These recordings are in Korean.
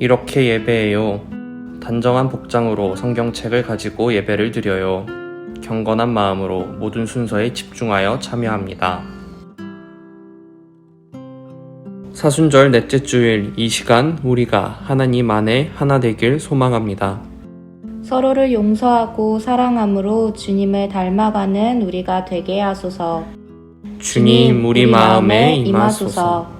이렇게 예배해요. 단정한 복장으로 성경책을 가지고 예배를 드려요. 경건한 마음으로 모든 순서에 집중하여 참여합니다. 사순절 넷째 주일 이 시간 우리가 하나님 안에 하나 되길 소망합니다. 서로를 용서하고 사랑함으로 주님을 닮아가는 우리가 되게 하소서. 주님 우리 마음에 임하소서.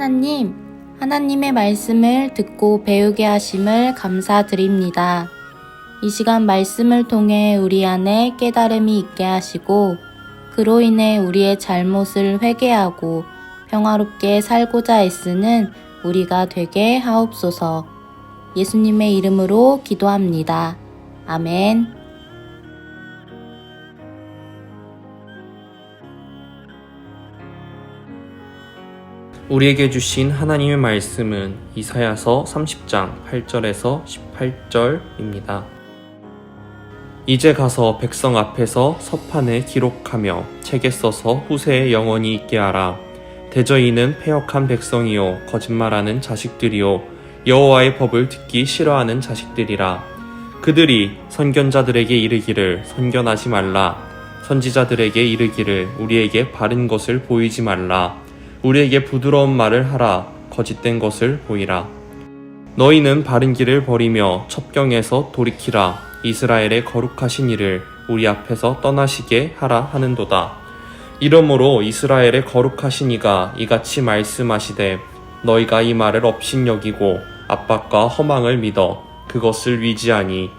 하나님, 하나님의 말씀을 듣고 배우게 하심을 감사드립니다. 이 시간 말씀을 통해 우리 안에 깨달음이 있게 하시고, 그로 인해 우리의 잘못을 회개하고 평화롭게 살고자 애쓰는 우리가 되게 하옵소서. 예수님의 이름으로 기도합니다. 아멘. 우리에게 주신 하나님의 말씀은 이사야서 30장 8절에서 18절입니다. 이제 가서 백성 앞에서 서판에 기록하며 책에 써서 후세에 영원히 있게 하라. 대저희는 패역한 백성이요 거짓말하는 자식들이요 여호와의 법을 듣기 싫어하는 자식들이라. 그들이 선견자들에게 이르기를 선견하지 말라. 선지자들에게 이르기를 우리에게 바른 것을 보이지 말라. 우리에게 부드러운 말을 하라. 거짓된 것을 보이라. 너희는 바른 길을 버리며 첩경에서 돌이키라. 이스라엘의 거룩하신 이를 우리 앞에서 떠나시게 하라 하는도다. 이러므로 이스라엘의 거룩하신 이가 이같이 말씀하시되 너희가 이 말을 업신여기고 압박과 허망을 믿어 그것을 위지하니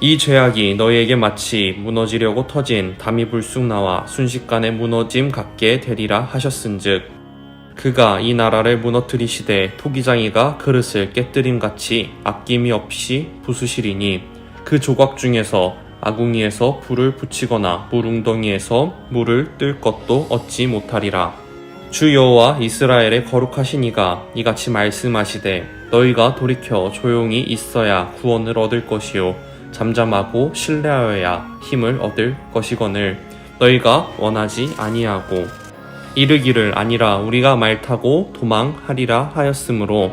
이 죄악이 너희에게 마치 무너지려고 터진 담이 불쑥 나와 순식간에 무너짐 같게 되리라 하셨은즉 그가 이 나라를 무너뜨리시되 토기장이가 그릇을 깨뜨림 같이 아낌이 없이 부수시리니 그 조각 중에서 아궁이에서 불을 붙이거나 물웅덩이에서 물을 뜰 것도 얻지 못하리라. 주 여호와 이스라엘의 거룩하신 이가 이같이 말씀하시되 너희가 돌이켜 조용히 있어야 구원을 얻을 것이요 잠잠하고 신뢰하여야 힘을 얻을 것이거늘 너희가 원하지 아니하고 이르기를 아니라 우리가 말 타고 도망하리라 하였으므로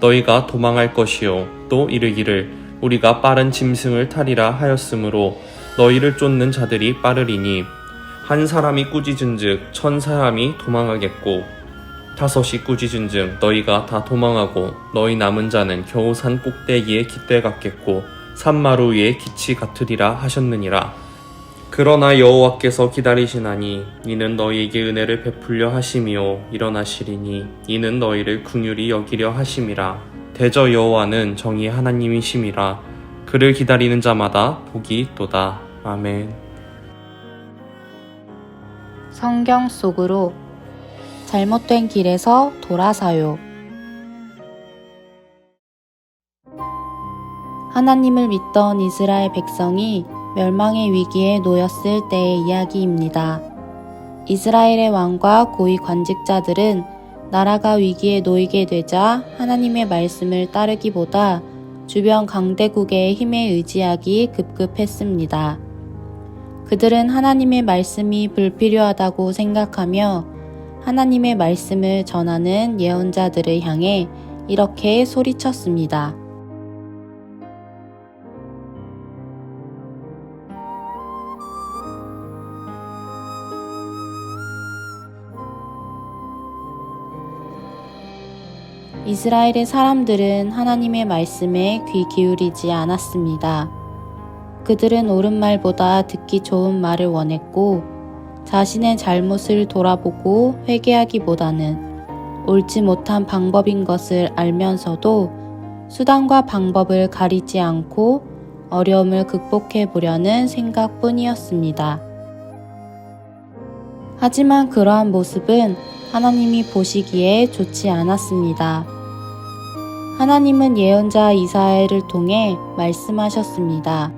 너희가 도망할 것이요 또 이르기를 우리가 빠른 짐승을 타리라 하였으므로 너희를 쫓는 자들이 빠르리니 한 사람이 꾸짖은즉 천 사람이 도망하겠고 다섯이 꾸짖은즉 너희가 다 도망하고 너희 남은 자는 겨우 산 꼭대기에 깃대 같겠고 산마루 위에 기치 같으리라 하셨느니라 그러나 여호와께서 기다리시나니 이는 너희에게 은혜를 베풀려 하심이요 일어나시리니 이는 너희를 긍휼히 여기려 하심이라. 대저 여호와는 정의의 하나님이심이라. 그를 기다리는 자마다 복이 있도다. 아멘. 성경 속으로 잘못된 길에서 돌아서요. 하나님을 믿던 이스라엘 백성이 멸망의 위기에 놓였을 때의 이야기입니다. 이스라엘의 왕과 고위 관직자들은 나라가 위기에 놓이게 되자 하나님의 말씀을 따르기보다 주변 강대국의 힘에 의지하기 급급했습니다. 그들은 하나님의 말씀이 불필요하다고 생각하며 하나님의 말씀을 전하는 예언자들을 향해 이렇게 소리쳤습니다. 이스라엘의 사람들은 하나님의 말씀에 귀 기울이지 않았습니다. 그들은 옳은 말보다 듣기 좋은 말을 원했고 자신의 잘못을 돌아보고 회개하기보다는 옳지 못한 방법인 것을 알면서도 수단과 방법을 가리지 않고 어려움을 극복해 보려는 생각뿐이었습니다. 하지만 그러한 모습은 하나님이 보시기에 좋지 않았습니다. 하나님은 예언자 이사야를 통해 말씀하셨습니다.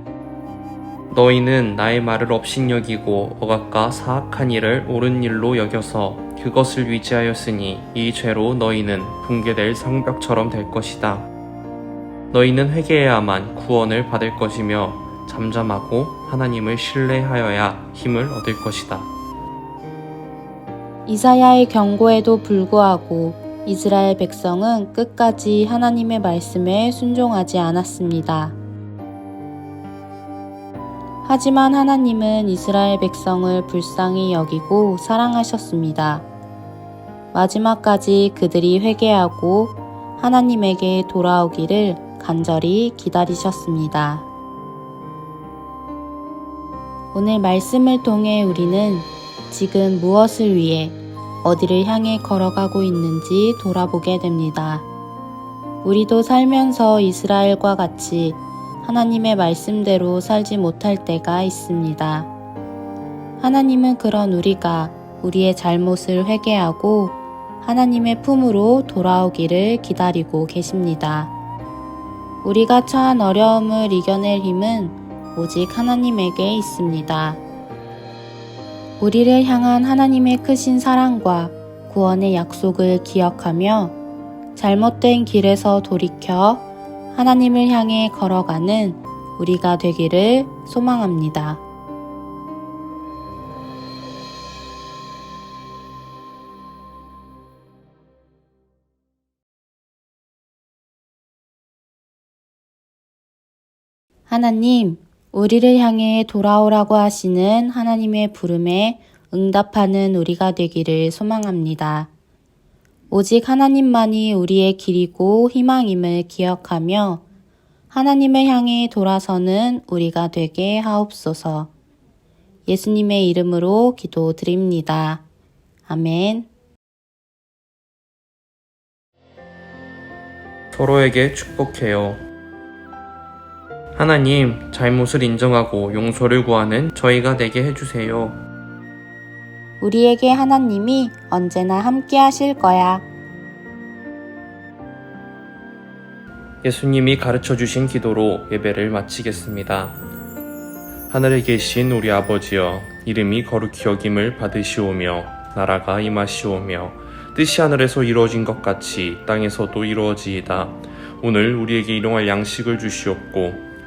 너희는 나의 말을 업신여기고 억압과 사악한 일을 옳은 일로 여겨서 그것을 위지하였으니 이 죄로 너희는 붕괴될 성벽처럼 될 것이다. 너희는 회개해야만 구원을 받을 것이며 잠잠하고 하나님을 신뢰하여야 힘을 얻을 것이다. 이사야의 경고에도 불구하고 이스라엘 백성은 끝까지 하나님의 말씀에 순종하지 않았습니다. 하지만 하나님은 이스라엘 백성을 불쌍히 여기고 사랑하셨습니다. 마지막까지 그들이 회개하고 하나님에게 돌아오기를 간절히 기다리셨습니다. 오늘 말씀을 통해 우리는 지금 무엇을 위해 어디를 향해 걸어가고 있는지 돌아보게 됩니다. 우리도 살면서 이스라엘과 같이 하나님의 말씀대로 살지 못할 때가 있습니다. 하나님은 그런 우리가 우리의 잘못을 회개하고 하나님의 품으로 돌아오기를 기다리고 계십니다. 우리가 처한 어려움을 이겨낼 힘은 오직 하나님에게 있습니다. 우리를 향한 하나님의 크신 사랑과 구원의 약속을 기억하며 잘못된 길에서 돌이켜 하나님을 향해 걸어가는 우리가 되기를 소망합니다. 하나님, 우리를 향해 돌아오라고 하시는 하나님의 부름에 응답하는 우리가 되기를 소망합니다. 오직 하나님만이 우리의 길이고 희망임을 기억하며 하나님을 향해 돌아서는 우리가 되게 하옵소서. 예수님의 이름으로 기도드립니다. 아멘. 서로에게 축복해요. 하나님, 잘못을 인정하고 용서를 구하는 저희가 되게 해주세요. 우리에게 하나님이 언제나 함께 하실 거야. 예수님이 가르쳐 주신 기도로 예배를 마치겠습니다. 하늘에 계신 우리 아버지여, 이름이 거룩히 여김을 받으시오며, 나라가 임하시오며, 뜻이 하늘에서 이루어진 것 같이 땅에서도 이루어지이다. 오늘 우리에게 일용할 양식을 주시옵고,